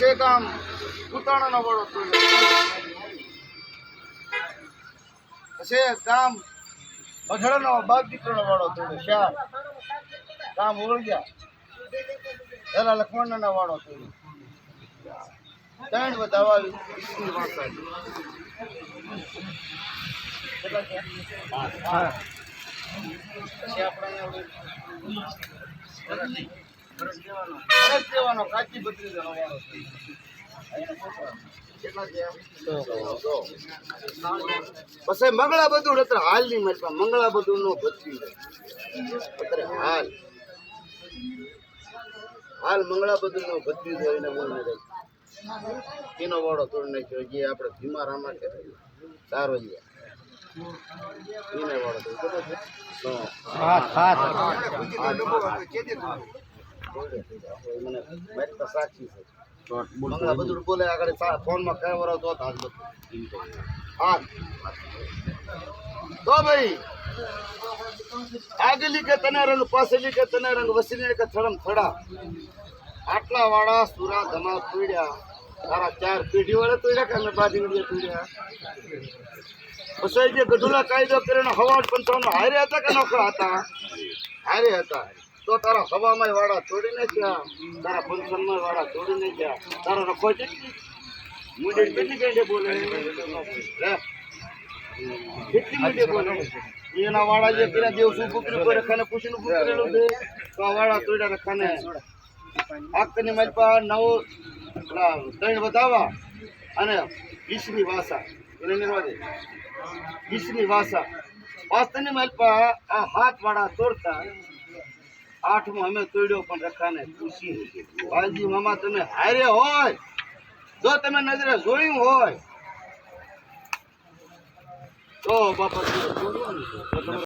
છે ગામ ઉતાણાનો વાળો તોડ્યો છે ગામ મઢડાનો બાપ દીકરાનો વાળો તોડ્યો શાર ગામ ઓળગ્યા પેલા લખમણના વાળો તોડ્યો ત્રણ બધા આવી ઈસની વાસા હા પછી ફરજ દેવાનો કાચી જણો વાળો મંગળા બધું અત્યારે હાલની મચમાં મંગળા બધું નો ભત્રી અત્યારે હાલ. હાલ મંગળા બધું નો ભત્રી જોઈને ને બોલ ને એનો વાળો તોડી નાખ્યો. જે આપણે ભીમા રામા કહેવાય સારો છે એને વાળો હાથ મને મારી પાસે સાક્ષી છે મંગળા બધું બોલે આગળ ફોનમાં કઈ વરો તો હાથ બધું હાથ તો ભાઈ આગલી કે તને રંગ પાછળની કે તને રંગ વસીને કે થડમ થડા આટલા વાળા સુરા ધમા પીડ્યા તારા ચાર પેઢી વાળા તો કે અમે બાજી વળીએ તોડ્યા પછી જે ગઢુલા કાયદો કરીને હવા પંચાવન હારે હતા કે નોકરા હતા? હારે હતા. તો તારા સભામાં વાળા તોડી નાખ્યા તારા ફંક્શનમાં વાળા તોડી નાખ્યા તારો રખો છે મુંડે કેટલી ગાંડે બોલે? કેટલી મુંડે બોલે? એના વાળા જે પેલા દેવ શું ફૂકરી પર રખાને પૂછીનું ફૂકરેલું છે તો આ વાળા તોડ્યા રખાને. આકની માલપા નવ, પેલા ત્રણ વધાવા અને વીસની વાસા. એને નિર્વા દે. વીસની વાસા. વાસ્તવની માલપા આ હાથ વાળા તોડતા આઠમો અમે તોડ્યો પણ રખાને ખુશી વાલજી મામા તમે હારે હોય. જો તમે નજરે જોયું હોય. તો બાપા